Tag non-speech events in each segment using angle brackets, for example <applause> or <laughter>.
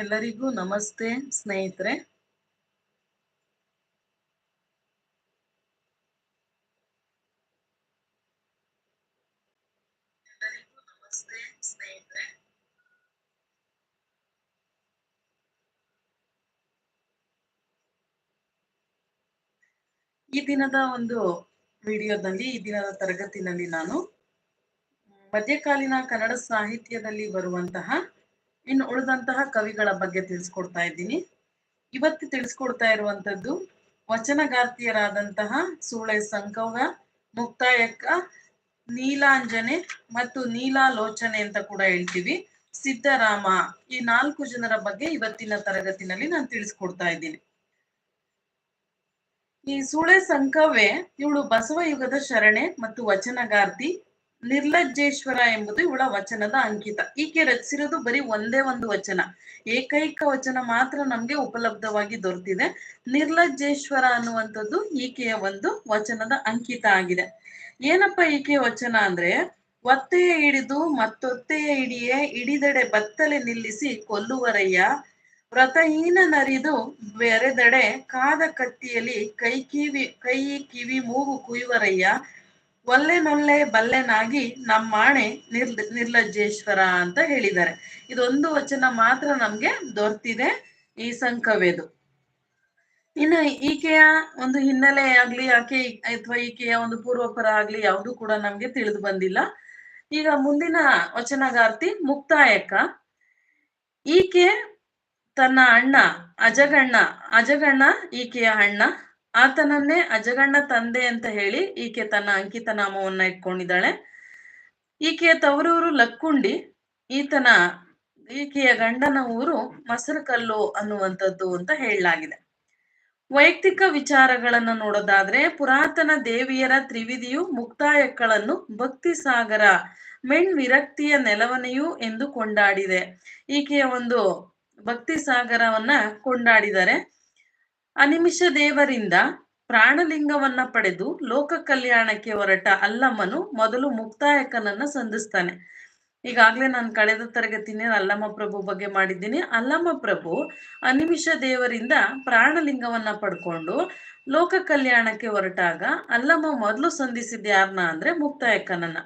ಎಲ್ಲರಿಗೂ ನಮಸ್ತೆ ಸ್ನೇಹಿತರೆ. ಈ ದಿನದ ಒಂದು ವಿಡಿಯೋದಲ್ಲಿ, ಈ ದಿನದ ತರಗತಿನಲ್ಲಿ ನಾನು ಮಧ್ಯಕಾಲೀನ ಕನ್ನಡ ಸಾಹಿತ್ಯದಲ್ಲಿ ಬರುವಂತಹ ಇನ್ನು ಉಳಿದಂತಹ ಕವಿಗಳ ಬಗ್ಗೆ ತಿಳಿಸ್ಕೊಡ್ತಾ ಇದ್ದೀನಿ. ಇವತ್ತು ತಿಳಿಸ್ಕೊಡ್ತಾ ಇರುವಂತದ್ದು ವಚನಗಾರ್ತಿಯರಾದಂತಹ ಸೂಳೆ ಸಂಕವ್ಯ, ಮುಕ್ತಾಯಕ್ಕ, ನೀಲಾಂಜನೆ ಮತ್ತು ನೀಲಾಲೋಚನೆ ಅಂತ ಕೂಡ ಹೇಳ್ತೀವಿ. ಸಿದ್ದರಾಮ ಈ ನಾಲ್ಕು ಜನರ ಬಗ್ಗೆ ಇವತ್ತಿನ ತರಗತಿನಲ್ಲಿ ನಾನು ತಿಳಿಸ್ಕೊಡ್ತಾ ಇದ್ದೀನಿ. ಈ ಸೂಳೆ ಸಂಕವೇ ಇವಳು ಬಸವ ಯುಗದ ಶರಣೆ ಮತ್ತು ವಚನಗಾರ್ತಿ. ನಿರ್ಲಜ್ಜೇಶ್ವರ ಎಂಬುದು ಇವಳ ವಚನದ ಅಂಕಿತ. ಈಕೆ ರಚಿಸಿರೋದು ಬರೀ ಒಂದೇ ಒಂದು ವಚನ. ಏಕೈಕ ವಚನ ಮಾತ್ರ ನಮ್ಗೆ ಉಪಲಬ್ಧವಾಗಿ ದೊರೆತಿದೆ. ನಿರ್ಲಜ್ಜೇಶ್ವರ ಅನ್ನುವಂಥದ್ದು ಈಕೆಯ ಒಂದು ವಚನದ ಅಂಕಿತ ಆಗಿದೆ. ಏನಪ್ಪ ಈಕೆಯ ವಚನ ಅಂದ್ರೆ, ಒತ್ತೆಯ ಹಿಡಿದು ಮತ್ತೊತ್ತೆಯ ಹಿಡಿಯೇ ಹಿಡಿದೆಡೆ ಬತ್ತಲೆ ನಿಲ್ಲಿಸಿ ಕೊಲ್ಲುವರಯ್ಯ, ವ್ರತಹೀನ ನರಿದು ಬೆರೆದಡೆ ಕಾದ ಕತ್ತಿಯಲ್ಲಿ ಕೈ ಕಿವಿ ಕೈ ಕಿವಿ ಮೂಗು ಕುಯ್ಯುವರಯ್ಯ ಒಲ್ಲೆ ನೊಲ್ಲೆ ಬಲ್ಲೆನಾಗಿ ನಮ್ಮಾಣೆ ನಿರ್ ನಿರ್ಲಜ್ಜೇಶ್ವರ ಅಂತ ಹೇಳಿದ್ದಾರೆ. ಇದೊಂದು ವಚನ ಮಾತ್ರ ನಮ್ಗೆ ದೊರ್ತಿದೆ ಈ ಸಂಕವೇದು. ಇನ್ನು ಈಕೆಯ ಒಂದು ಹಿನ್ನೆಲೆ ಆಗ್ಲಿ, ಆಕೆ ಅಥವಾ ಈಕೆಯ ಒಂದು ಪೂರ್ವಪರ ಆಗ್ಲಿ ಯಾವುದು ಕೂಡ ನಮ್ಗೆ ತಿಳಿದು ಬಂದಿಲ್ಲ. ಈಗ ಮುಂದಿನ ವಚನಗಾರ್ತಿ ಮುಕ್ತಾಯಕ. ಈಕೆ ತನ್ನ ಅಣ್ಣ, ಅಜಗಣ್ಣ ಅಜಗಣ್ಣ ಈಕೆಯ ಅಣ್ಣ. ಆತನನ್ನೇ ಅಜಗಣ್ಣ ತಂದೆ ಅಂತ ಹೇಳಿ ಈಕೆ ತನ್ನ ಅಂಕಿತ ನಾಮವನ್ನ ಇಟ್ಕೊಂಡಿದ್ದಾಳೆ. ಈಕೆಯ ತವರೂರು ಲಕ್ಕುಂಡಿ, ಈತನ, ಈಕೆಯ ಗಂಡನ ಊರು ಮಸರಕಲ್ಲು ಅನ್ನುವಂಥದ್ದು ಅಂತ ಹೇಳಲಾಗಿದೆ. ವೈಯಕ್ತಿಕ ವಿಚಾರಗಳನ್ನು ನೋಡೋದಾದ್ರೆ ಪುರಾತನ ದೇವಿಯರ ತ್ರಿವಿಧಿಯು ಮುಕ್ತಾಯಕ್ಕಳನ್ನು ಭಕ್ತಿ ಸಾಗರ ಮೆಣ್ ವಿರಕ್ತಿಯ ನೆಲವನೆಯು ಎಂದು ಕೊಂಡಾಡಿದೆ. ಈಕೆಯ ಒಂದು ಭಕ್ತಿ ಸಾಗರವನ್ನ ಕೊಂಡಾಡಿದರೆ ಅನಿಮಿಷ ದೇವರಿಂದ ಪ್ರಾಣಲಿಂಗವನ್ನ ಪಡೆದು ಲೋಕ ಕಲ್ಯಾಣಕ್ಕೆ ಹೊರಟ ಅಲ್ಲಮ್ಮನು ಮೊದಲು ಮುಕ್ತಾಯಕನನ್ನ ಸಂಧಿಸ್ತಾನೆ. ಈಗಾಗ್ಲೇ ನಾನು ಕಳೆದ ತರಗತಿನೇ ಅಲ್ಲಮ್ಮ ಪ್ರಭು ಬಗ್ಗೆ ಮಾಡಿದ್ದೀನಿ. ಅಲ್ಲಮ್ಮ ಪ್ರಭು ಅನಿಮಿಷ ದೇವರಿಂದ ಪ್ರಾಣಲಿಂಗವನ್ನ ಪಡ್ಕೊಂಡು ಲೋಕ ಕಲ್ಯಾಣಕ್ಕೆ ಹೊರಟಾಗ ಅಲ್ಲಮ್ಮ ಮೊದಲು ಸಂಧಿಸಿದ ಯಾರನ್ನ ಅಂದ್ರೆ ಮುಕ್ತಾಯಕ್ಕನನ್ನ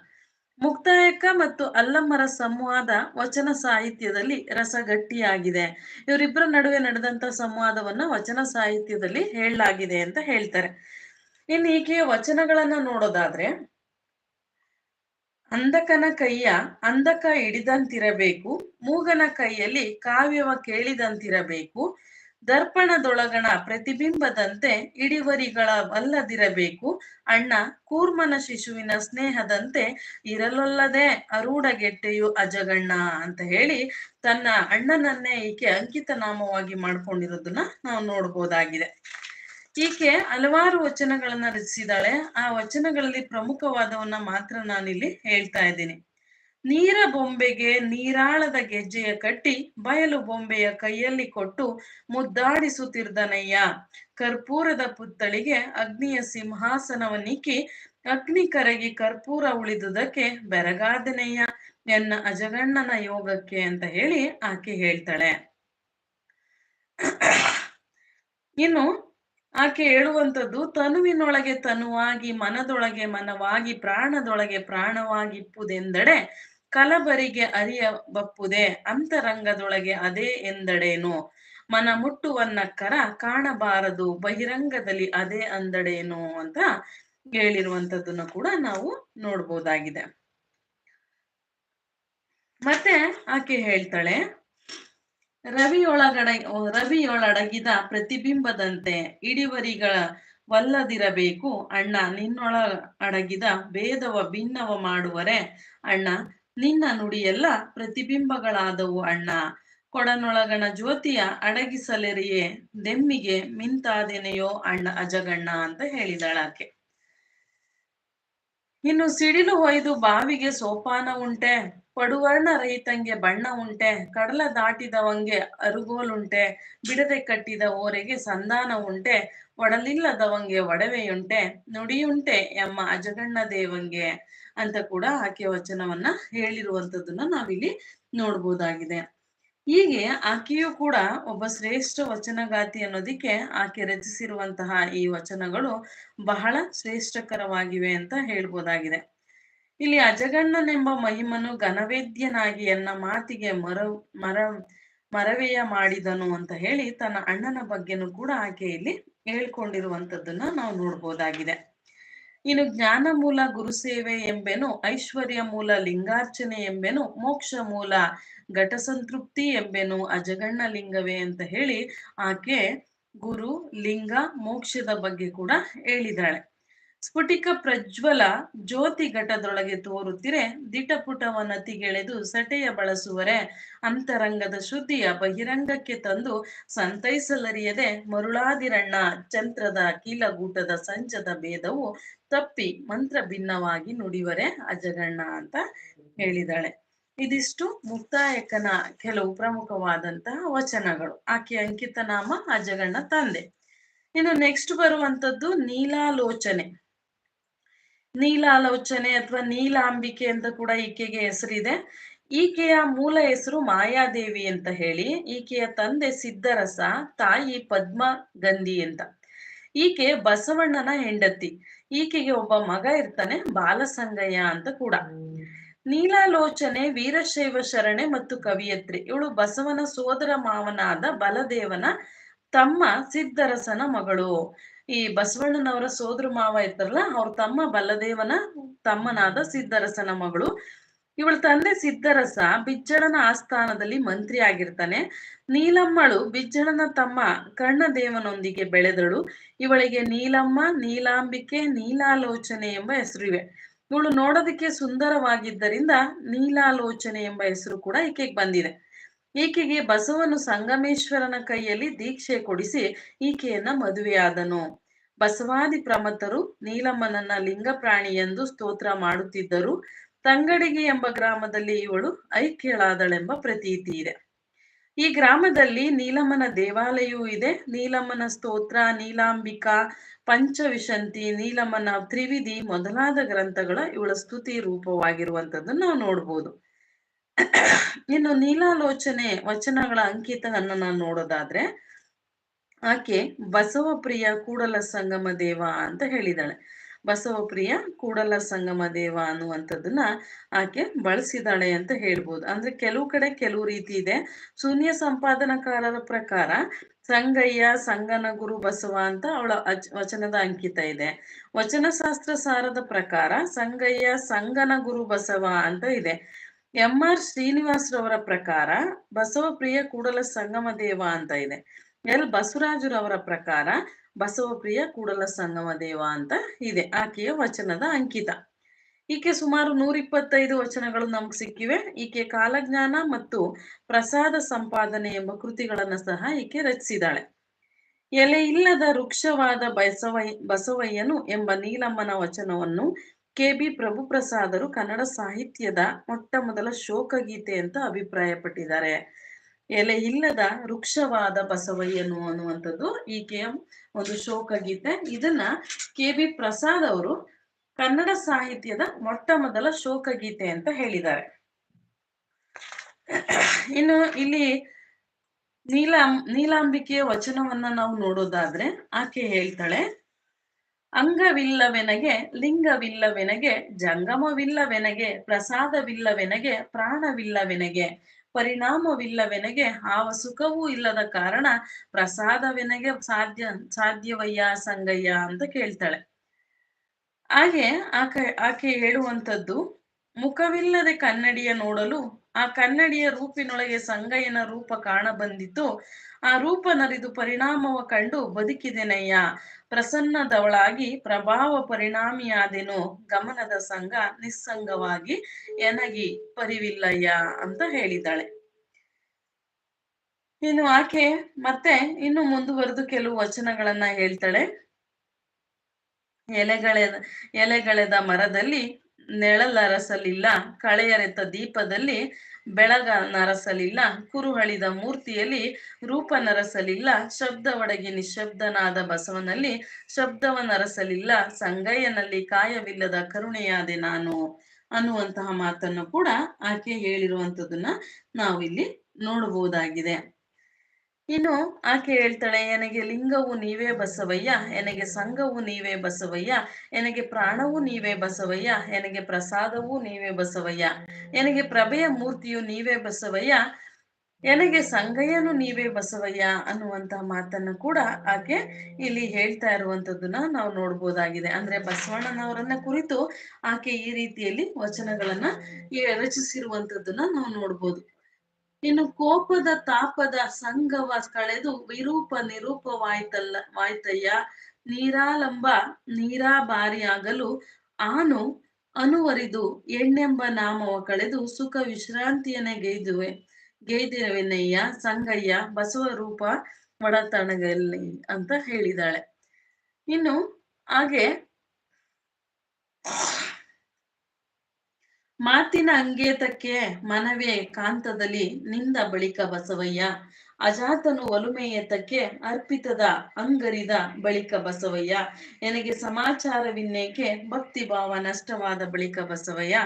ಮುಕ್ತಾಯಕ್ಕ ಮತ್ತು ಅಲ್ಲಮ್ಮರ ಸಂವಾದ ವಚನ ಸಾಹಿತ್ಯದಲ್ಲಿ ರಸಗಟ್ಟಿಯಾಗಿದೆ. ಇವರಿಬ್ಬರ ನಡುವೆ ನಡೆದಂತ ಸಂವಾದವನ್ನ ವಚನ ಸಾಹಿತ್ಯದಲ್ಲಿ ಹೇಳಲಾಗಿದೆ ಅಂತ ಹೇಳ್ತಾರೆ. ಇನ್ನು ಈಕೆಯ ವಚನಗಳನ್ನ ನೋಡೋದಾದ್ರೆ, ಅಂಧಕನ ಕೈಯ ಅಂಧಕ ಹಿಡಿದಂತಿರಬೇಕು, ಮೂಗನ ಕೈಯಲ್ಲಿ ಕಾವ್ಯವ ಕೇಳಿದಂತಿರಬೇಕು ದರ್ಪಣದೊಳಗಣ ಪ್ರತಿಬಿಂಬದಂತೆ ಇಡಿವರಿಗಳವಲ್ಲದಿರಬೇಕು. ಅಣ್ಣ, ಕೂರ್ಮನ ಶಿಶುವಿನ ಸ್ನೇಹದಂತೆ ಇರಲೊಲ್ಲದೆ ಅರೂಢಗೆಟ್ಟೆಯು ಅಜಗಣ್ಣ ಅಂತ ಹೇಳಿ ತನ್ನ ಅಣ್ಣನನ್ನೇ ಈಕೆ ಅಂಕಿತ ನಾಮವಾಗಿ ಮಾಡ್ಕೊಂಡಿರೋದನ್ನ ನಾವು ನೋಡ್ಬೋದಾಗಿದೆ. ಈಕೆ ಹಲವಾರು ವಚನಗಳನ್ನ ರಚಿಸಿದಾಳೆ. ಆ ವಚನಗಳಲ್ಲಿ ಪ್ರಮುಖವಾದವನ್ನ ಮಾತ್ರ ನಾನಿಲ್ಲಿ ಹೇಳ್ತಾ ಇದ್ದೀನಿ. ನೀರ ಬೊಂಬೆಗೆ ನೀರಾಳದ ಗೆಜ್ಜೆಯ ಕಟ್ಟಿ ಬಯಲು ಬೊಂಬೆಯ ಕೈಯಲ್ಲಿ ಕೊಟ್ಟು ಮುದ್ದಾಡಿಸುತ್ತಿರ್ದನಯ್ಯ. ಕರ್ಪೂರದ ಪುತ್ತಳಿಗೆ ಅಗ್ನಿಯ ಸಿಂಹಾಸನವನ್ನಿಕ್ಕಿ ಅಗ್ನಿ ಕರಗಿ ಕರ್ಪೂರ ಉಳಿದುದಕ್ಕೆ ಬೆರಗಾದನಯ್ಯ, ಎನ್ನ ಅಜಗಣ್ಣನ ಯೋಗಕ್ಕೆ ಅಂತ ಹೇಳಿ ಆಕೆ ಹೇಳ್ತಾಳೆ. ಇನ್ನು ಆಕೆ ಹೇಳುವಂಥದ್ದು, ತನುವಿನೊಳಗೆ ತನುವಾಗಿ ಮನದೊಳಗೆ ಮನವಾಗಿ ಪ್ರಾಣದೊಳಗೆ ಪ್ರಾಣವಾಗಿಪ್ಪುದೆಂದಡೆ ಕಲಬರಿಗೆ ಅರಿಯ ಬಪ್ಪುದೆ ಅಂತರಂಗದೊಳಗೆ ಅದೇ ಎಂದಡೇನು? ಮನ ಮುಟ್ಟುವನ್ನ ಕರ ಕಾಣಬಾರದು, ಬಹಿರಂಗದಲ್ಲಿ ಅದೇ ಅಂದಡೇನು ಅಂತ ಹೇಳಿರುವಂತದ್ದನ್ನು ಕೂಡ ನಾವು ನೋಡ್ಬೋದಾಗಿದೆ. ಮತ್ತೆ ಆಕೆ ಹೇಳ್ತಾಳೆ, ರವಿಯೊಳಗಡ ರವಿಯೊಳಡಗಿದ ಪ್ರತಿಬಿಂಬದಂತೆ ಇಡಿವರಿಗಳ ವಲ್ಲದಿರಬೇಕು ಅಣ್ಣ ನಿನ್ನೊಳ ಅಡಗಿದ ಭೇದವ ಭಿನ್ನವ ಮಾಡುವರೆ ಅಣ್ಣ ನಿನ್ನ ನುಡಿಯೆಲ್ಲ ಪ್ರತಿಬಿಂಬಗಳಾದವು ಅಣ್ಣ. ಕೊಡನೊಳಗಣ ಜ್ಯೋತಿಯ ಅಡಗಿಸಲೆರಿಯೇ, ದೆಮ್ಮಿಗೆ ಮಿಂತಾದೆನೆಯೋ ಅಣ್ಣ ಅಜಗಣ್ಣ ಅಂತ ಹೇಳಿದಾಳಾಕೆ. ಇನ್ನು ಸಿಡಿಲು ಹೊಯ್ದು ಬಾವಿಗೆ ಸೋಪಾನ ಉಂಟೆ, ಪಡುವರ್ಣ ರೈತಂಗೆ ಬಣ್ಣ ಉಂಟೆ, ಕಡಲ ದಾಟಿದವಂಗೆ ಅರುಗೋಲುಂಟೆ, ಬಿಡದೆ ಕಟ್ಟಿದ ಓರೆಗೆ ಸಂಧಾನ ಉಂಟೆ, ಒಡಲಿಲ್ಲದವಂಗೆ ಒಡವೆಯುಂಟೆ, ನುಡಿಯುಂಟೆ ಎಮ್ಮ ಅಜಗಣ್ಣ ದೇವಂಗೆ. ಅಂತ ಕೂಡ ಆಕೆಯ ವಚನವನ್ನ ಹೇಳಿರುವಂತದ್ದನ್ನ ನಾವಿಲ್ಲಿ ನೋಡ್ಬೋದಾಗಿದೆ. ಹೀಗೆ ಆಕೆಯು ಕೂಡ ಒಬ್ಬ ಶ್ರೇಷ್ಠ ವಚನಗಾತಿ ಅನ್ನೋದಿಕ್ಕೆ ಆಕೆ ರಚಿಸಿರುವಂತಹ ಈ ವಚನಗಳು ಬಹಳ ಶ್ರೇಷ್ಠಕರವಾಗಿವೆ ಅಂತ ಹೇಳ್ಬೋದಾಗಿದೆ. ಇಲ್ಲಿ ಅಜಗಣ್ಣನೆಂಬ ಮಹಿಮನು ಘನವೇದ್ಯನಾಗಿ ಎನ್ನ ಮಾತಿಗೆ ಮರ ಮರ, ಮರವೆಯ ಮಾಡಿದನು ಅಂತ ಹೇಳಿ ತನ್ನ ಅಣ್ಣನ ಬಗ್ಗೆನೂ ಕೂಡ ಆಕೆ ಇಲ್ಲಿ ಹೇಳ್ಕೊಂಡಿರುವಂತದ್ದನ್ನ ನಾವು ನೋಡ್ಬೋದಾಗಿದೆ. ಇನ್ನು ಜ್ಞಾನ ಮೂಲ ಗುರುಸೇವೆ ಎಂಬೆನು, ಐಶ್ವರ್ಯ ಮೂಲ ಲಿಂಗಾರ್ಚನೆ ಎಂಬೆನು, ಮೋಕ್ಷ ಮೂಲ ಘಟಸಂತೃಪ್ತಿ ಎಂಬೆನು, ಅಜಗಣ್ಣ ಲಿಂಗವೇ ಅಂತ ಹೇಳಿ ಆಕೆ ಗುರು ಲಿಂಗ ಮೋಕ್ಷದ ಬಗ್ಗೆ ಕೂಡ ಹೇಳಿದಾಳೆ ಸ್ಫುಟಿಕ ಪ್ರಜ್ವಲ ಜ್ಯೋತಿ ಘಟದೊಳಗೆ ತೋರುತ್ತಿರೆ ದಿಟಪುಟವನ ತಿಗೆಳೆದು ಸಟೆಯ ಬಳಸುವರೆ ಅಂತರಂಗದ ಶುದ್ಧಿಯ ಬಹಿರಂಗಕ್ಕೆ ತಂದು ಸಂತೈಸಲರಿಯದೆ ಮರುಳಾದಿರಣ್ಣ ಚಂತ್ರದ ಕೀಲಗೂಟದ ಸಂಚದ ಭೇದವು ತಪ್ಪಿ ಮಂತ್ರ ಭಿನ್ನವಾಗಿ ನುಡಿವರೆ ಅಜಗಣ್ಣ ಅಂತ ಹೇಳಿದಾಳೆ. ಇದಿಷ್ಟು ಮುಕ್ತಾಯಕನ ಕೆಲವು ಪ್ರಮುಖವಾದಂತಹ ವಚನಗಳು. ಆಕೆ ಅಂಕಿತ ನಾಮ ಅಜಗಣ್ಣ ತಂದೆ. ಇನ್ನು ನೆಕ್ಸ್ಟ್ ಬರುವಂತದ್ದು ನೀಲಾಲೋಚನೆ. ನೀಲಾಲೋಚನೆ ಅಥವಾ ನೀಲಾಂಬಿಕೆ ಅಂತ ಕೂಡ ಈಕೆಗೆ ಹೆಸರಿದೆ. ಈಕೆಯ ಮೂಲ ಹೆಸರು ಮಾಯಾದೇವಿ ಅಂತ ಹೇಳಿ, ಈಕೆಯ ತಂದೆ ಸಿದ್ಧರಸ, ತಾಯಿ ಪದ್ಮ ಗಂಧಿ ಅಂತ. ಈಕೆ ಬಸವಣ್ಣನ ಹೆಂಡತಿ. ಈಕೆಗೆ ಒಬ್ಬ ಮಗ ಇರ್ತಾನೆ, ಬಾಲಸಂಗಯ್ಯ ಅಂತ ಕೂಡ. ನೀಲಾಲೋಚನೆ, ವೀರಶೈವ ಶರಣೆ ಮತ್ತು ಕವಿಯತ್ರಿ. ಇವಳು ಬಸವನ ಸೋದರ ಮಾವನಾದ ಬಲದೇವನ ತಮ್ಮ ಸಿದ್ಧರಸನ ಮಗಳು. ಈ ಬಸವಣ್ಣನವರ ಸೋದರ ಮಾವ ಇರ್ತಾರಲ್ಲ ಅವ್ರ ತಮ್ಮ ಬಲದೇವನ ತಮ್ಮನಾದ ಸಿದ್ದರಸನ ಮಗಳು. ಇವಳ ತಂದೆ ಸಿದ್ದರಸ ಬಿಜ್ಜಳನ ಆಸ್ಥಾನದಲ್ಲಿ ಮಂತ್ರಿ ಆಗಿರ್ತಾನೆ. ನೀಲಮ್ಮಳು ಬಿಜ್ಜಳನ ತಮ್ಮ ಕಣ್ಣದೇವನೊಂದಿಗೆ ಬೆಳೆದಳು. ಇವಳಿಗೆ ನೀಲಮ್ಮ, ನೀಲಾಂಬಿಕೆ, ನೀಲಾಲೋಚನೆ ಎಂಬ ಹೆಸರಿವೆ ಇವಳು ನೋಡೋದಕ್ಕೆ ಸುಂದರವಾಗಿದ್ದರಿಂದ ನೀಲಾಲೋಚನೆ ಎಂಬ ಹೆಸರು ಕೂಡ ಈಕೆಗೆ ಬಂದಿದೆ. ಈಕೆಗೆ ಬಸವನು ಸಂಗಮೇಶ್ವರನ ಕೈಯಲ್ಲಿ ದೀಕ್ಷೆ ಕೊಡಿಸಿ ಈಕೆಯನ್ನ ಮದುವೆಯಾದನು. ಬಸವಾದಿ ಪ್ರಮತರು ನೀಲಮ್ಮನನ್ನ ಲಿಂಗ ಪ್ರಾಣಿ ಎಂದು ಸ್ತೋತ್ರ ಮಾಡುತ್ತಿದ್ದರು. ತಂಗಡಿಗೆ ಎಂಬ ಗ್ರಾಮದಲ್ಲಿ ಇವಳು ಐಕ್ಯಳಾದಳೆಂಬ ಪ್ರತೀತಿ ಇದೆ. ಈ ಗ್ರಾಮದಲ್ಲಿ ನೀಲಮ್ಮನ ದೇವಾಲಯವೂ ಇದೆ. ನೀಲಮ್ಮನ ಸ್ತೋತ್ರ, ನೀಲಾಂಬಿಕಾ, ಪಂಚವಿಶಂತಿ, ನೀಲಮ್ಮನ ತ್ರಿವಿಧಿ ಮೊದಲಾದ ಗ್ರಂಥಗಳ ಇವಳ ಸ್ತುತಿ ರೂಪವಾಗಿರುವಂತದ್ದನ್ನು ನಾವು ನೋಡ್ಬೋದು. <coughs> ಇನ್ನು ನೀಲಾಲೋಚನೆ ವಚನಗಳ ಅಂಕಿತವನ್ನು ನಾನು ನೋಡೋದಾದ್ರೆ, ಆಕೆ ಬಸವಪ್ರಿಯ ಕೂಡಲ ಸಂಗಮ ದೇವ ಅಂತ ಹೇಳಿದಾಳೆ. ಬಸವಪ್ರಿಯ ಕೂಡಲ ಸಂಗಮ ದೇವ ಅನ್ನುವಂಥದ್ದನ್ನ ಆಕೆ ಬಳಸಿದಾಳೆ ಅಂತ ಹೇಳ್ಬೋದು. ಅಂದ್ರೆ ಕೆಲವು ಕಡೆ ಕೆಲವು ರೀತಿ ಇದೆ. ಶೂನ್ಯ ಸಂಪಾದನಕಾರರ ಪ್ರಕಾರ ಸಂಗಯ್ಯ, ಸಂಗನ ಗುರು ಬಸವ ಅಂತ ಅವಳ ವಚನದ ಅಂಕಿತ ಇದೆ. ವಚನಶಾಸ್ತ್ರ ಸಾರದ ಪ್ರಕಾರ ಸಂಗಯ್ಯ, ಸಂಗನ ಗುರು ಬಸವ ಅಂತ ಇದೆ. ಎಂ ಆರ್ ಶ್ರೀನಿವಾಸರವರ ಪ್ರಕಾರ ಬಸವಪ್ರಿಯ ಕೂಡಲ ಸಂಗಮ ದೇವ ಅಂತ ಇದೆ. ಎಲ್. ಬಸವರಾಜರವರ ಪ್ರಕಾರ ಬಸವಪ್ರಿಯ ಕೂಡಲ ಸಂಗಮ ದೇವ ಅಂತ ಇದೆ, ಆಕೆಯ ವಚನದ ಅಂಕಿತ. ಈಕೆ ಸುಮಾರು ನೂರ ಇಪ್ಪತ್ತೈದು ವಚನಗಳು ನಮ್ಗೆ ಸಿಕ್ಕಿವೆ. ಈಕೆ ಕಾಲಜ್ಞಾನ ಮತ್ತು ಪ್ರಸಾದ ಸಂಪಾದನೆ ಎಂಬ ಕೃತಿಗಳನ್ನ ಸಹ ಈಕೆ ರಚಿಸಿದಾಳೆ. ಎಲೆ ಇಲ್ಲದ ವೃಕ್ಷವಾದ ಬಸವಯ್ಯ ಬಸವಯ್ಯನು ಎಂಬ ನೀಲಮ್ಮನ ವಚನವನ್ನು ಕೆ ಬಿ ಪ್ರಭುಪ್ರಸಾದರು ಕನ್ನಡ ಸಾಹಿತ್ಯದ ಮೊಟ್ಟ ಮೊದಲ ಶೋಕಗೀತೆ ಅಂತ ಅಭಿಪ್ರಾಯಪಟ್ಟಿದ್ದಾರೆ. ಎಲೆ ಇಲ್ಲದ ವೃಕ್ಷವಾದ ಬಸವಯ್ಯನು ಅನ್ನುವಂಥದ್ದು ಈಕೆಯ ಒಂದು ಶೋಕಗೀತೆ. ಇದನ್ನ ಕೆ ಬಿ ಪ್ರಸಾದ್ ಅವರು ಕನ್ನಡ ಸಾಹಿತ್ಯದ ಮೊಟ್ಟ ಮೊದಲ ಶೋಕಗೀತೆ ಅಂತ ಹೇಳಿದ್ದಾರೆ. ಇನ್ನು ಇಲ್ಲಿ ನೀಲಾಂ ನೀಲಾಂಬಿಕೆಯ ವಚನವನ್ನ ನಾವು ನೋಡೋದಾದ್ರೆ ಆಕೆ ಹೇಳ್ತಾಳೆ ಅಂಗವಿಲ್ಲವೆನಗೆ, ಲಿಂಗವಿಲ್ಲವೆನಗೆ, ಜಂಗಮವಿಲ್ಲವೆನಗೆ, ಪ್ರಸಾದವಿಲ್ಲವೆನಗೆ, ಪ್ರಾಣವಿಲ್ಲವೆನಗೆ, ಪರಿಣಾಮವಿಲ್ಲವೆನಗೆ ಆವ ಸುಖವೂ ಇಲ್ಲದ ಕಾರಣ ಪ್ರಸಾದವೆನಗೆ ಸಾಧ್ಯ, ಸಾಧ್ಯವಯ್ಯ ಸಂಗಯ್ಯ ಅಂತ ಕೇಳ್ತಾಳೆ. ಹಾಗೆ ಆಕೆ ಆಕೆ ಹೇಳುವಂಥದ್ದು, ಮುಖವಿಲ್ಲದೆ ಕನ್ನಡಿಯ ನೋಡಲು ಆ ಕನ್ನಡಿಯ ರೂಪಿನೊಳಗೆ ಸಂಗಯ್ಯನ ರೂಪ ಕಾಣ ಬಂದಿತ್ತು ಆ ರೂಪ ನರಿದು ಪರಿಣಾಮವ ಕಂಡು ಬದುಕಿದೆನಯ್ಯ? ಪ್ರಸನ್ನದವಳಾಗಿ ಪ್ರಭಾವ ಪರಿಣಾಮಿಯಾದೆನು ಗಮನದ ಸಂಘ ನಿಸ್ಸಂಗವಾಗಿ ಎನಗಿ ಪರಿವಿಲ್ಲಯ್ಯ ಅಂತ ಹೇಳಿದ್ದಾಳೆ. ಇನ್ನು ಆಕೆ ಮತ್ತೆ ಇನ್ನು ಮುಂದುವರೆದು ಕೆಲವು ವಚನಗಳನ್ನ ಹೇಳ್ತಾಳೆ. ಎಲೆಗಳೆದ ಎಲೆಗಳೆದ ಮರದಲ್ಲಿ ನೆಳಲರಸಲಿಲ್ಲ. ಕಳೆಯರೆತ ದೀಪದಲ್ಲಿ ಬೆಳಗ ನರಸಲಿಲ್ಲ ಕುರುಹಳಿದ ಮೂರ್ತಿಯಲ್ಲಿ ರೂಪ ನರಸಲಿಲ್ಲ ಶಬ್ದ ಒಡಗಿ ನಿಶಬ್ದನಾದ ಬಸವನಲ್ಲಿ ಶಬ್ದವ ನರಸಲಿಲ್ಲ ಸಂಗಯ್ಯನಲ್ಲಿ ಕಾಯವಿಲ್ಲದ ಕರುಣೆಯಾದೆ ನಾನು ಅನ್ನುವಂತಹ ಮಾತನ್ನು ಕೂಡ ಆಕೆ ಹೇಳಿರುವಂತದನ್ನ ನಾವಿಲ್ಲಿ ನೋಡಬಹುದಾಗಿದೆ. ಇನ್ನು ಆಕೆ ಹೇಳ್ತಾಳೆ ನನಗೆ ಲಿಂಗವು ನೀವೇ ಬಸವಯ್ಯ ನನಗೆ ಸಂಘವು ನೀವೇ ಬಸವಯ್ಯ ನನಗೆ ಪ್ರಾಣವು ನೀವೇ ಬಸವಯ್ಯ ನನಗೆ ಪ್ರಸಾದವೂ ನೀವೇ ಬಸವಯ್ಯ ನನಗೆ ಪ್ರಭೆಯ ಮೂರ್ತಿಯು ನೀವೇ ಬಸವಯ್ಯ ನನಗೆ ಸಂಗಯ್ಯನು ನೀವೇ ಬಸವಯ್ಯ ಅನ್ನುವಂತಹ ಮಾತನ್ನು ಕೂಡ ಆಕೆ ಇಲ್ಲಿ ಹೇಳ್ತಾ ಇರುವಂತದ್ದನ್ನ ನಾವು ನೋಡ್ಬೋದಾಗಿದೆ. ಅಂದ್ರೆ ಬಸವಣ್ಣನವರನ್ನ ಕುರಿತು ಆಕೆ ಈ ರೀತಿಯಲ್ಲಿ ವಚನಗಳನ್ನ ರಚಿಸಿರುವಂತದ್ದನ್ನ ನಾವು ನೋಡ್ಬೋದು. ಇನ್ನು ಕೋಪದ ತಾಪದ ಸಂಗವ ಕಳೆದು ವಿರೂಪ ನಿರೂಪವಾಯ್ತಲ್ಲ, ವಾಯ್ತಯ್ಯ. ನೀರಾಲಂಬ ನೀರಾಬಾರಿಯಾಗಲು ಆನು ಅನುವರಿದು, ಎಣ್ಣೆಂಬ ನಾಮವ ಕಳೆದು ಸುಖ ವಿಶ್ರಾಂತಿಯನ್ನೇ ಗೈದುವೆ ಗೈದಿರುವೆನಯ್ಯ ಸಂಗಯ್ಯ, ಬಸವ ರೂಪ ಒಡತಣಗಲ್ಲಿ ಅಂತ ಹೇಳಿದಾಳೆ. ಇನ್ನು ಹಾಗೆ ಮಾತಿನ ಅಂಗೇತಕ್ಕೆ ಮನವೇ ಕಾಂತದಲ್ಲಿ ನಿಂದ ಬಳಿಕ ಬಸವಯ್ಯ. ಅಜಾತನು ಒಲುಮೆಯೇತಕ್ಕೆ ಅರ್ಪಿತದ ಅಂಗರಿದ ಬಳಿಕ ಬಸವಯ್ಯ. ನನಗೆ ಸಮಾಚಾರವಿನ್ನೇಕೆ ಭಕ್ತಿ ಭಾವ ನಷ್ಟವಾದ ಬಳಿಕ ಬಸವಯ್ಯ.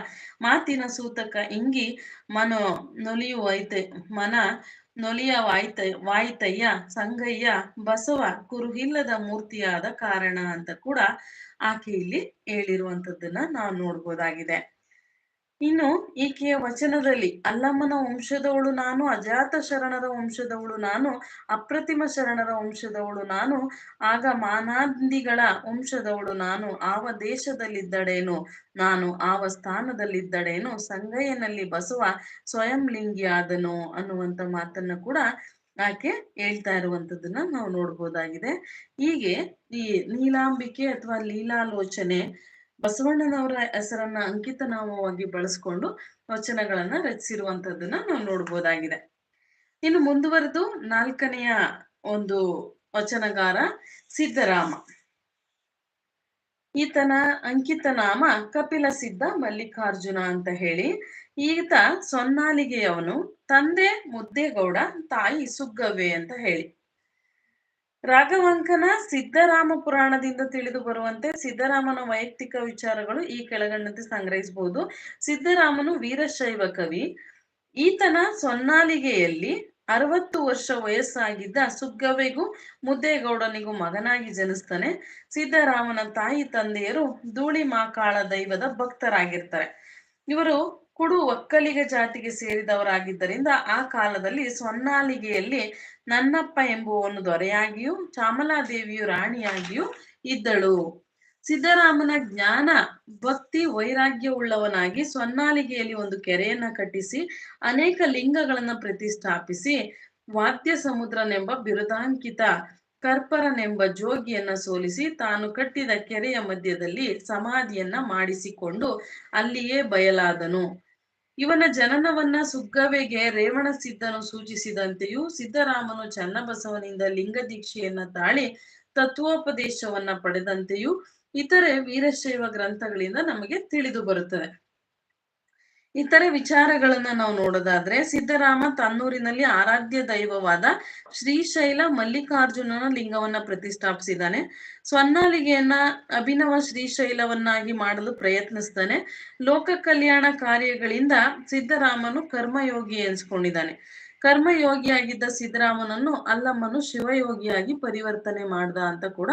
ಮಾತಿನ ಸೂತಕ ಇಂಗಿ ಮನೋ ನೊಲಿಯುವೈತೆ, ಮನ ನೊಲಿಯ ವಾಯ್ತ ವಾಯ್ತಯ್ಯ, ಸಂಗಯ್ಯ, ಬಸವ ಕುರುಹಿಲ್ಲದ ಮೂರ್ತಿಯಾದ ಕಾರಣ ಅಂತ ಕೂಡ ಆಕೆ ಇಲ್ಲಿ ಹೇಳಿರುವಂತದ್ದನ್ನ ನಾವು ನೋಡ್ಬೋದಾಗಿದೆ. ಇನ್ನು ಈಕೆಯ ವಚನದಲ್ಲಿ ಅಲ್ಲಮ್ಮನ ವಂಶದವಳು ನಾನು, ಅಜಾತ ಶರಣರ ವಂಶದವಳು ನಾನು, ಅಪ್ರತಿಮ ಶರಣರ ವಂಶದವಳು ನಾನು, ಆಗ ಮಾನಾಂದಿಗಳ ವಂಶದವಳು ನಾನು, ಆವ ದೇಶದಲ್ಲಿದ್ದಡೇನು ನಾನು ಆವ ಸ್ಥಾನದಲ್ಲಿದ್ದಡೇನು ಸಂಗಯ್ಯನಲ್ಲಿ ಬಸವ ಸ್ವಯಂ ಲಿಂಗಿಯಾದನು ಅನ್ನುವಂತ ಮಾತನ್ನ ಕೂಡ ಆಕೆ ಹೇಳ್ತಾ ಇರುವಂತದನ್ನ ನಾವು ನೋಡ್ಬೋದಾಗಿದೆ. ಹೀಗೆ ಈ ನೀಲಾಂಬಿಕೆ ಅಥವಾ ಲೀಲಾಲೋಚನೆ ಬಸವಣ್ಣನವರ ಹೆಸರನ್ನ ಅಂಕಿತ ನಾಮವಾಗಿ ಬಳಸ್ಕೊಂಡು ವಚನಗಳನ್ನ ರಚಿಸಿರುವಂತದ್ದನ್ನ ನಾವು ನೋಡ್ಬೋದಾಗಿದೆ. ಇನ್ನು ಮುಂದುವರೆದು ನಾಲ್ಕನೆಯ ಒಂದು ವಚನಗಾರ ಸಿದ್ದರಾಮ. ಈತನ ಅಂಕಿತ ನಾಮ ಕಪಿಲ ಸಿದ್ಧ ಮಲ್ಲಿಕಾರ್ಜುನ ಅಂತ ಹೇಳಿ, ಈತ ಸೊನ್ನಾಲಿಗೆಯವನು ತಂದೆ ಮುದ್ದೇಗೌಡ ತಾಯಿ ಸುಗ್ಗವ್ವೆ ಅಂತ ಹೇಳಿ. ರಾಘವಾಂಕನ ಸಿದ್ದರಾಮ ಪುರಾಣದಿಂದ ತಿಳಿದು ಬರುವಂತೆ ಸಿದ್ದರಾಮನ ವೈಯಕ್ತಿಕ ವಿಚಾರಗಳು ಈ ಕೆಳಗಂಡಂತೆ ಸಂಗ್ರಹಿಸಬಹುದು ಸಿದ್ದರಾಮನು ವೀರಶೈವ ಕವಿ. ಈತನ ಸೊನ್ನಾಲಿಗೆಯಲ್ಲಿ ಅರವತ್ತು ವರ್ಷ ವಯಸ್ಸಾಗಿದ್ದ ಸುಗ್ಗವೆಗೂ ಮುದ್ದೇಗೌಡನಿಗೂ ಮಗನಾಗಿ ಜನಿಸ್ತಾನೆ. ಸಿದ್ದರಾಮನ ತಾಯಿ ತಂದೆಯರು ಧೂಳಿ ಮಾಕಾಳ ದೈವದ ಭಕ್ತರಾಗಿರ್ತಾರೆ. ಇವರು ಕುಡು ಒಕ್ಕಲಿಗ ಜಾತಿಗೆ ಸೇರಿದವರಾಗಿದ್ದರಿಂದ ಆ ಕಾಲದಲ್ಲಿ ಸೊನ್ನಾಲಿಗೆಯಲ್ಲಿ ನನ್ನಪ್ಪ ಎಂಬುವನು ದೊರೆಯಾಗಿಯೂ ಚಾಮಲಾದೇವಿಯು ರಾಣಿಯಾಗಿಯೂ ಇದ್ದಳು. ಸಿದ್ದರಾಮನ ಜ್ಞಾನ, ಭಕ್ತಿ, ವೈರಾಗ್ಯವುಳ್ಳವನಾಗಿ ಸೊನ್ನಾಲಿಗೆಯಲ್ಲಿ ಒಂದು ಕೆರೆಯನ್ನ ಕಟ್ಟಿಸಿ, ಅನೇಕ ಲಿಂಗಗಳನ್ನ ಪ್ರತಿಷ್ಠಾಪಿಸಿ ವಾದ್ಯ ಸಮುದ್ರನೆಂಬ ಬಿರುದಾಂಕಿತ, ಕರ್ಪರನೆಂಬ ಜೋಗಿಯನ್ನ ಸೋಲಿಸಿ, ತಾನು ಕಟ್ಟಿದ ಕೆರೆಯ ಮಧ್ಯದಲ್ಲಿ ಸಮಾಧಿಯನ್ನ ಮಾಡಿಸಿಕೊಂಡು ಅಲ್ಲಿಯೇ ಬಯಲಾದನು. ಇವನ ಜನನವನ್ನ ಸುಗ್ಗವೆಗೆ ರೇವಣ ಸಿದ್ಧನು ಸೂಚಿಸಿದಂತೆಯೂ ಸಿದ್ದರಾಮನು ಚನ್ನಬಸವನಿಂದ ಲಿಂಗ ದೀಕ್ಷೆಯನ್ನ ತಾಳಿ ತತ್ವೋಪದೇಶವನ್ನ ಪಡೆದಂತೆಯೂ ಇತರೆ ವೀರಶೈವ ಗ್ರಂಥಗಳಿಂದ ನಮಗೆ ತಿಳಿದು ಬರುತ್ತದೆ. ಇತರೆ ವಿಚಾರಗಳನ್ನ ನಾವು ನೋಡೋದಾದ್ರೆ ಸಿದ್ದರಾಮ ತನ್ನೂರಿನಲ್ಲಿ ಆರಾಧ್ಯ ದೈವವಾದ ಶ್ರೀಶೈಲ ಮಲ್ಲಿಕಾರ್ಜುನನ ಲಿಂಗವನ್ನ ಪ್ರತಿಷ್ಠಾಪಿಸಿದ್ದಾನೆ. ಸ್ವರ್ಣಾಲಿಗೆಯನ್ನ ಅಭಿನವ ಶ್ರೀಶೈಲವನ್ನಾಗಿ ಮಾಡಲು ಪ್ರಯತ್ನಿಸ್ತಾನೆ. ಲೋಕ ಕಲ್ಯಾಣ ಕಾರ್ಯಗಳಿಂದ ಸಿದ್ದರಾಮನು ಕರ್ಮಯೋಗಿ ಎನ್ಸ್ಕೊಂಡಿದ್ದಾನೆ. ಕರ್ಮಯೋಗಿಯಾಗಿದ್ದ ಸಿದ್ದರಾಮನನ್ನು ಅಲ್ಲಮ್ಮನು ಶಿವಯೋಗಿಯಾಗಿ ಪರಿವರ್ತನೆ ಮಾಡ್ದ ಅಂತ ಕೂಡ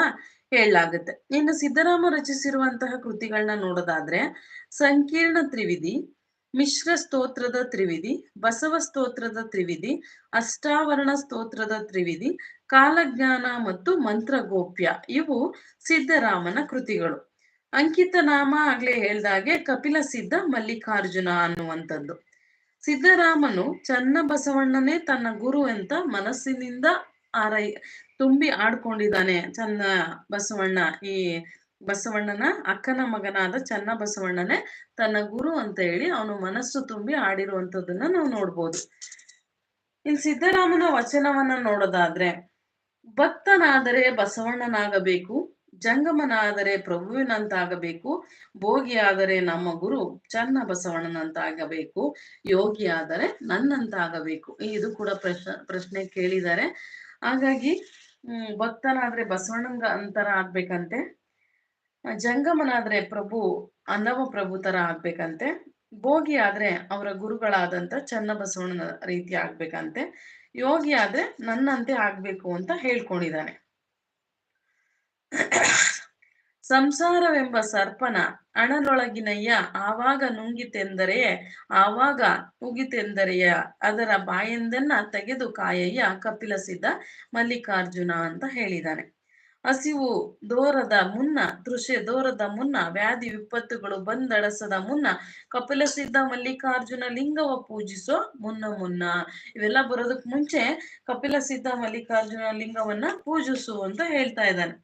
ಹೇಳಲಾಗುತ್ತೆ. ಇನ್ನು ಸಿದ್ದರಾಮ ರಚಿಸಿರುವಂತಹ ಕೃತಿಗಳನ್ನ ನೋಡೋದಾದ್ರೆ ಸಂಕೀರ್ಣ ತ್ರಿವಿಧಿ ಮಿಶ್ರ ಸ್ತೋತ್ರದ ತ್ರಿವಿಧಿ, ಬಸವ ಸ್ತೋತ್ರದ ತ್ರಿವಿಧಿ, ಅಷ್ಟಾವರಣ ಸ್ತೋತ್ರದ ತ್ರಿವಿಧಿ, ಕಾಲಜ್ಞಾನ ಮತ್ತು ಮಂತ್ರಗೋಪ್ಯ. ಇವು ಸಿದ್ದರಾಮನ ಕೃತಿಗಳು. ಅಂಕಿತ ನಾಮ ಆಗ್ಲೇ ಹೇಳ್ದಾಗೆ ಕಪಿಲ ಸಿದ್ಧ ಮಲ್ಲಿಕಾರ್ಜುನ ಅನ್ನುವಂಥದ್ದು. ಸಿದ್ದರಾಮನು ಚನ್ನ ಬಸವಣ್ಣನೇ ತನ್ನ ಗುರು ಅಂತ ಮನಸ್ಸಿನಿಂದ ಆರೈ, ತುಂಬಿ ಆಡ್ಕೊಂಡಿದ್ದಾನೆ ಚನ್ನ ಬಸವಣ್ಣ ಈ ಬಸವಣ್ಣನ ಅಕ್ಕನ ಮಗನಾದ ಚನ್ನ ಬಸವಣ್ಣನೇ ತನ್ನ ಗುರು ಅಂತ ಹೇಳಿ ಅವನು ಮನಸ್ಸು ತುಂಬಿ ಆಡಿರುವಂತದನ್ನ ನಾವು ನೋಡ್ಬೋದು. ಇನ್ ಸಿದ್ದರಾಮನ ವಚನವನ್ನ ನೋಡೋದಾದ್ರೆ, ಭಕ್ತನಾದರೆ ಬಸವಣ್ಣನಾಗಬೇಕು, ಜಂಗಮನಾದರೆ ಪ್ರಭುವಿನಂತಾಗಬೇಕು, ಭೋಗಿಯಾದರೆ ನಮ್ಮ ಗುರು ಚನ್ನ ಬಸವಣ್ಣನಂತಾಗಬೇಕು, ಯೋಗಿಯಾದರೆ ನನ್ನಂತಾಗಬೇಕು. ಇದು ಕೂಡ ಪ್ರಶ್ನೆ ಪ್ರಶ್ನೆ ಕೇಳಿದ್ದಾರೆ. ಹಾಗಾಗಿ, ಹ್ಮ್, ಭಕ್ತನಾದ್ರೆ ಬಸವಣ್ಣಂಗ ಅಂತರ ಆಗ್ಬೇಕಂತೆ. ಜಂಗಮನಾದ್ರೆ ಪ್ರಭು, ಅನ್ನವ ಪ್ರಭು ತರ ಆಗ್ಬೇಕಂತೆ. ಭೋಗಿ ಆದ್ರೆ ಅವರ ಗುರುಗಳಾದಂತ ಚನ್ನಬಸವಣ್ಣನ ರೀತಿ ಆಗ್ಬೇಕಂತೆ. ಯೋಗಿ ಆದ್ರೆ ನನ್ನಂತೆ ಆಗ್ಬೇಕು ಅಂತ ಹೇಳ್ಕೊಂಡಿದ್ದಾನೆ. ಸಂಸಾರವೆಂಬ ಸರ್ಪನ ಅಣಲೊಳಗಿನಯ್ಯ ಆವಾಗ ನುಂಗಿತೆಂದರೆಯೇ ಆವಾಗ ಉಗಿತೆಂದರೆಯ ಅದರ ಬಾಯಿಂದನ್ನ ತೆಗೆದು ಕಾಯಯ್ಯ ಕಪಿಲಸಿದ್ದ ಮಲ್ಲಿಕಾರ್ಜುನ ಅಂತ ಹೇಳಿದ್ದಾನೆ. ಹಸಿವು ದೋರದ ಮುನ್ನ, ದೃಶ್ಯ ದೋರದ ಮುನ್ನ, ವ್ಯಾಧಿ ವಿಪತ್ತುಗಳು ಬಂದಡಸದ ಮುನ್ನ, ಕಪಿಲ ಸಿದ್ಧ ಮಲ್ಲಿಕಾರ್ಜುನ ಲಿಂಗವ ಪೂಜಿಸೋ ಮುನ್ನ ಮುನ್ನ. ಇವೆಲ್ಲ ಬರೋದಕ್ ಮುಂಚೆ ಕಪಿಲ ಸಿದ್ಧ ಮಲ್ಲಿಕಾರ್ಜುನ ಲಿಂಗವನ್ನ ಪೂಜಿಸು ಅಂತ ಹೇಳ್ತಾ ಇದ್ದಾನೆ.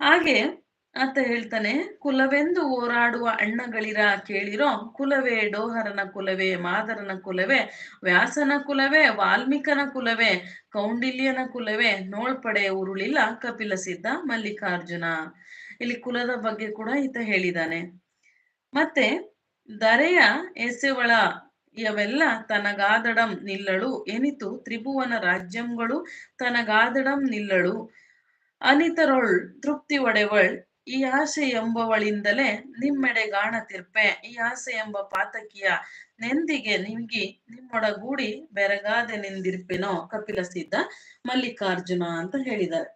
ಹಾಗೆ ಆತ ಹೇಳ್ತಾನೆ, ಕುಲವೆಂದು ಹೋರಾಡುವ ಅಣ್ಣಗಳಿರ ಕೇಳಿರೋ? ಕುಲವೇ ಡೋಹರನ ಕುಲವೇ, ಮಾದರನ ಕುಲವೇ, ವ್ಯಾಸನ ಕುಲವೇ, ವಾಲ್ಮೀಕನ ಕುಲವೇ, ಕೌಂಡಿಲ್ಯನ ಕುಲವೇ, ನೋಳ್ಪಡೆ ಉರುಳಿಲ್ಲ ಕಪಿಲ ಸಿದ್ಧ ಮಲ್ಲಿಕಾರ್ಜುನ. ಇಲ್ಲಿ ಕುಲದ ಬಗ್ಗೆ ಕೂಡ ಈತ ಹೇಳಿದಾನೆ. ಮತ್ತೆ, ದರೆಯ ಎಸೆವಳ ಇವೆಲ್ಲ ತನಗಾದಡಂ ನಿಲ್ಲಳು, ಎನಿತು ತ್ರಿಭುವನ ರಾಜ್ಯಂಗಳು ತನಗಾದಡಂ ನಿಲ್ಲಳು, ಅನಿತರೊಳ್ ತೃಪ್ತಿ ಒಡೆವಳ್ ಈ ಆಸೆ ಎಂಬವಳಿಂದಲೇ ನಿಮ್ಮೆಡೆ ಗಾಣತಿರ್ಪೆ ಈ ಆಸೆ ಎಂಬ ಪಾತಕಿಯ ನೆಂದಿಗೆ ನಿಮ್ಗಿ ನಿಮ್ಮೊಡಗೂಡಿ ಬೆರಗಾದೆ ನಿಂದಿರ್ಪೆನೋ ಕಪಿಲ ಸಿದ್ಧ ಮಲ್ಲಿಕಾರ್ಜುನ ಅಂತ ಹೇಳಿದ್ದಾರೆ.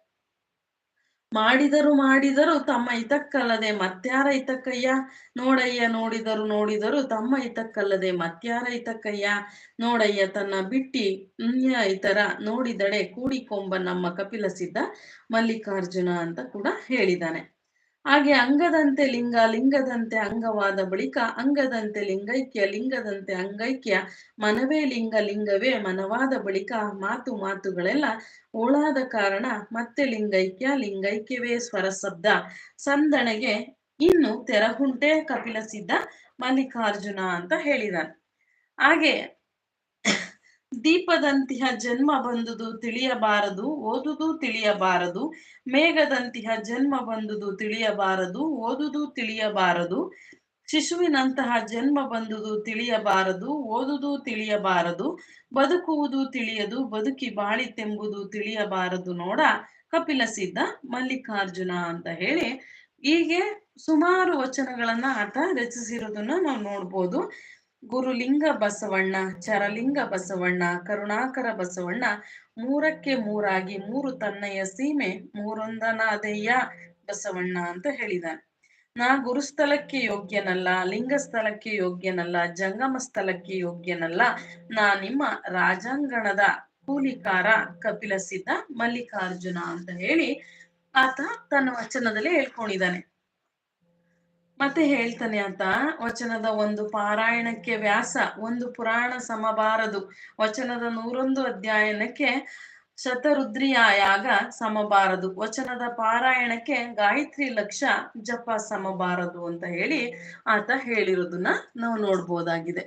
ಮಾಡಿದರು ಮಾಡಿದರು ತಮ್ಮ ಹಿತಕ್ಕಲ್ಲದೆ ಮತ್ಯಾರ ಹಿತಕ್ಕಯ್ಯ? ನೋಡಯ್ಯ ನೋಡಿದರು ನೋಡಿದರು ತಮ್ಮ ಹಿತಕ್ಕಲ್ಲದೆ ಮತ್ಯಾರ ಹಿತಕ್ಕಯ್ಯ? ನೋಡಯ್ಯ ತನ್ನ ಬಿಟ್ಟಿ ಇತರ ನೋಡಿದಡೆ ಕೂಡಿಕೊಂಬ ನಮ್ಮ ಕಪಿಲ ಸಿದ್ಧ ಮಲ್ಲಿಕಾರ್ಜುನ ಅಂತ ಕೂಡ ಹೇಳಿದ್ದಾನೆ. ಹಾಗೆ ಅಂಗದಂತೆ ಲಿಂಗ, ಲಿಂಗದಂತೆ ಅಂಗವಾದ ಬಳಿಕ ಅಂಗದಂತೆ ಲಿಂಗೈಕ್ಯ, ಲಿಂಗದಂತೆ ಅಂಗೈಕ್ಯ, ಮನವೇ ಲಿಂಗ, ಲಿಂಗವೇ ಮನವಾದ ಬಳಿಕ ಮಾತು ಮಾತುಗಳೆಲ್ಲ ಓಳಾದ ಕಾರಣ ಮತ್ತೆ ಲಿಂಗೈಕ್ಯ, ಲಿಂಗೈಕ್ಯವೇ ಸ್ವರ ಶಬ್ದ ಸಂದಣೆಗೆ ಇನ್ನು ತೆರಹುಂಟೆ ಕಪಿಲ ಸಿದ್ಧ ಮಲ್ಲಿಕಾರ್ಜುನ ಅಂತ ಹೇಳಿದಾನೆ. ಹಾಗೆ ದೀಪದಂತಿಹ ಜನ್ಮ ಬಂದುದು ತಿಳಿಯಬಾರದು, ಓದುದು ತಿಳಿಯಬಾರದು, ಮೇಘದಂತಿಹ ಜನ್ಮ ಬಂದುದು ತಿಳಿಯಬಾರದು, ಓದುದು ತಿಳಿಯಬಾರದು, ಶಿಶುವಿನಂತಹ ಜನ್ಮ ಬಂದುದು ತಿಳಿಯಬಾರದು, ಓದುದು ತಿಳಿಯಬಾರದು, ಬದುಕುವುದು ತಿಳಿಯದು, ಬದುಕಿ ಬಾಳಿತೆಂಬುದು ತಿಳಿಯಬಾರದು ನೋಡ ಕಪಿಲ ಸಿದ್ಧ ಮಲ್ಲಿಕಾರ್ಜುನ ಅಂತ ಹೇಳಿ ಹೀಗೆ ಸುಮಾರು ವಚನಗಳನ್ನ ಆತ ರಚಿಸಿರೋದನ್ನ ನಾವು ನೋಡ್ಬೋದು. ಗುರುಲಿಂಗ ಬಸವಣ್ಣ, ಚರಲಿಂಗ ಬಸವಣ್ಣ, ಕರುಣಾಕರ ಬಸವಣ್ಣ, ಮೂರಕ್ಕೆ ಮೂರಾಗಿ ಮೂರು ತನ್ನಯ ಸೀಮೆ, ಮೂರೊಂದನಾದಯ್ಯ ಬಸವಣ್ಣ ಅಂತ ಹೇಳಿದಾನೆ. ನಾ ಗುರುಸ್ಥಳಕ್ಕೆ ಯೋಗ್ಯನಲ್ಲ ಲಿಂಗ ಸ್ಥಳಕ್ಕೆ ಯೋಗ್ಯನಲ್ಲ ಜಂಗಮ ಸ್ಥಳಕ್ಕೆ ಯೋಗ್ಯನಲ್ಲ, ನಾ ನಿಮ್ಮ ರಾಜಾಂಗಣದ ಕೂಲಿಕಾರ ಕಪಿಲ ಸಿದ್ಧ ಮಲ್ಲಿಕಾರ್ಜುನ ಅಂತ ಹೇಳಿ ಆತ ತನ್ನ ವಚನದಲ್ಲಿ ಹೇಳ್ಕೊಂಡಿದ್ದಾನೆ. ಮತ್ತೆ ಹೇಳ್ತಾನೆ ಅಂತ ವಚನದ ಒಂದು ಪಾರಾಯಣಕ್ಕೆ ವ್ಯಾಸ, ಒಂದು ಪುರಾಣ ಸಮಬಾರದು. ವಚನದ ನೂರೊಂದು ಅಧ್ಯಯನಕ್ಕೆ ಶತರುದ್ರಿಯ ಯಾಗ ಸಮಬಾರದು. ವಚನದ ಪಾರಾಯಣಕ್ಕೆ ಗಾಯತ್ರಿ ಲಕ್ಷ ಜಪ ಸಮಬಾರದು ಅಂತ ಹೇಳಿ ಆತ ಹೇಳಿರೋದನ್ನ ನಾವು ನೋಡ್ಬೋದಾಗಿದೆ.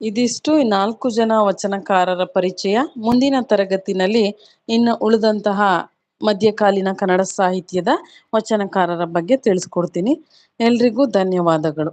ಇದಿಷ್ಟು ನಾಲ್ಕು ಜನ ವಚನಕಾರರ ಪರಿಚಯ. ಮುಂದಿನ ತರಗತಿನಲ್ಲಿ ಇನ್ನು ಉಳಿದಂತಹ ಮಧ್ಯಕಾಲೀನ ಕನ್ನಡ ಸಾಹಿತ್ಯದ ವಚನಕಾರರ ಬಗ್ಗೆ ತಿಳಿಸ್ಕೊಡ್ತೀನಿ. ಎಲ್ರಿಗೂ ಧನ್ಯವಾದಗಳು.